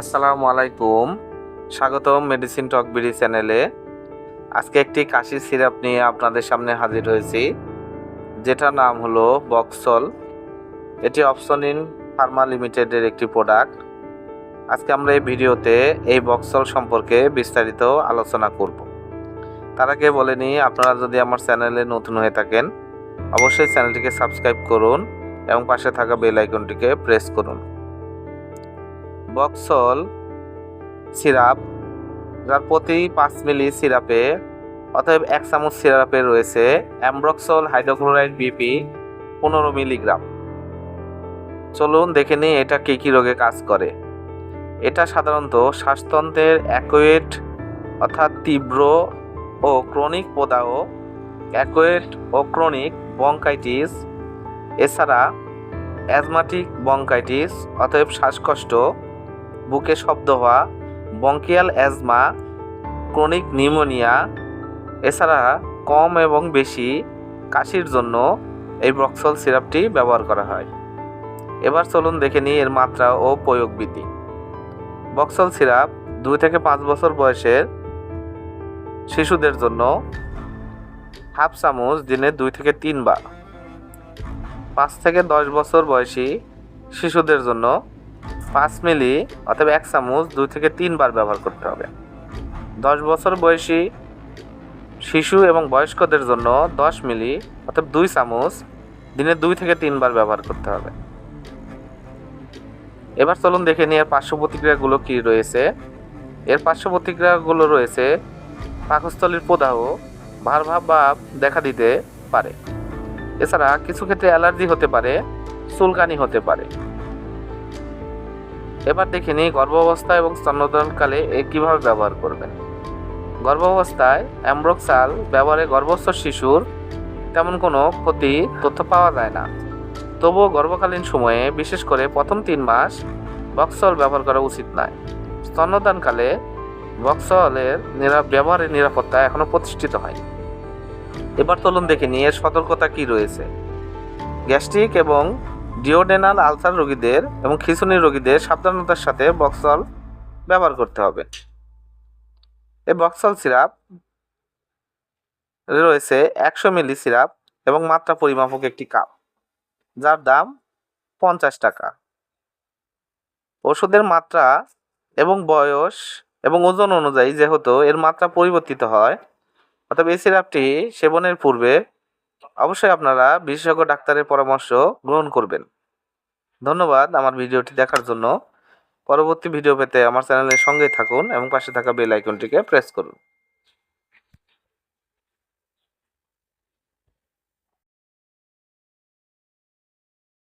আসসালামু আলাইকুম। স্বাগতম মেডিসিন টক বিডি চ্যানেলে আজকে একটি কাশি সিরাপ নিয়ে আপনাদের সামনে হাজির হয়েছি। যেটার নাম হলো বক্সল এটি অপশনিন ফার্মা লিমিটেডের একটি প্রোডাক্ট আজকে আমরা এই ভিডিওতে এই বক্সল সম্পর্কে বিস্তারিত আলোচনা করব। তার আগে বলে নিই, আপনারা যদি আমার চ্যানেলে নতুন হয়ে থাকেন, অবশ্যই চ্যানেলটিকে সাবস্ক্রাইব করুন এবং পাশে থাকা বেল আইকনটিকে প্রেস করুন। বক্সল সিরাপ, যার প্রতি পাঁচ মিলি সিরাপে, অতএব এক চামচ সিরাপে রয়েছে অ্যামব্রক্সল হাইড্রোক্লোরাইড বিপি পনেরো মিলিগ্রাম। চলুন দেখে নিই এটা কী কী রোগে কাজ করে। এটা সাধারণত শ্বাসতন্ত্রের অ্যাকোয়েট, অর্থাৎ তীব্র ও ক্রনিক প্রদাহ, অ্যাকোয়েট ও ক্রনিক বঙ্কাইটিস, এছাড়া অ্যাজমাটিক বঙ্কাইটিস, অতএব শ্বাসকষ্ট বুকে শব্দ হওয়া বঙ্কিয়াল অ্যাজমা, ক্রনিক নিউমোনিয়া, এছাড়া কম এবং বেশি কাশির জন্য এই ব্রক্সল সিরাপটি ব্যবহার করা হয়। এবার চলুন দেখে নিই এর মাত্রা ও প্রয়োগ বিধি বক্সল সিরাপ দুই থেকে পাঁচ বছর বয়সের শিশুদের জন্য হাফ চামচ দিনে দুই থেকে তিনবার। পাঁচ থেকে দশ বছর বয়সী শিশুদের জন্য পাঁচ মিলি অথবা এক চামচ দুই থেকে তিনবার ব্যবহার করতে হবে। দশ বছর বয়সী শিশু এবং বয়স্কদের জন্য দশ মিলি অথবা দুই চামচ দিনে দুই থেকে তিনবার ব্যবহার করতে হবে। এবার চলুন দেখে নিই এর পার্শ্ব প্রতিক্রিয়াগুলো কী রয়েছে। এর পার্শ্ব প্রতিক্রিয়াগুলো রয়েছে পাকস্থলীর প্রদাহ, ভারভাব ভাব দেখা দিতে পারে। এছাড়া কিছু ক্ষেত্রে অ্যালার্জি হতে পারে, চুলকানি হতে পারে। এবার দেখে নিই গর্ভাবস্থা এবং স্তন্যদানকালে এ কীভাবে ব্যবহার করবেন। গর্ভাবস্থায় অ্যাম্ব্রক্সাল ব্যবহারে গর্ভস্থ শিশুর তেমন কোনো ক্ষতি তথ্য পাওয়া যায় না। তবুও গর্ভকালীন সময়ে বিশেষ করে প্রথম তিন মাস বক্সল ব্যবহার করা উচিত নয়। স্তন্যদানকালে বক্সলের নিরা, ব্যবহারের নিরাপত্তা এখনও প্রতিষ্ঠিত হয় এবার চলুন দেখে নিয়ে সতর্কতা কী রয়েছে। গ্যাস্ট্রিক এবং ডিওডেনাল আলসার রোগীদের এবং খিঁচুনি রোগীদের সাবধানতার সাথে বক্সল ব্যবহার করতে হবে। এই বক্সল সিরাপ রয়েছে একশো মিলি সিরাপ এবং মাত্রা পরিমাপক একটি কাপ, যার দাম পঞ্চাশ টাকা। ওষুধের মাত্রা এবং বয়স এবং ওজন অনুযায়ী যেহেতু এর মাত্রা পরিবর্তিত হয় অর্থাৎ এই সিরাপটি সেবনের পূর্বে অবশ্যই আপনারা বিশেষজ্ঞ ডাক্তারের পরামর্শ গ্রহণ করবেন। ধন্যবাদ আমার ভিডিওটি দেখার জন্য। পরবর্তী ভিডিও পেতে আমার চ্যানেলের সঙ্গেই থাকুন এবং পাশে থাকা বেল আইকনটিকে প্রেস করুন।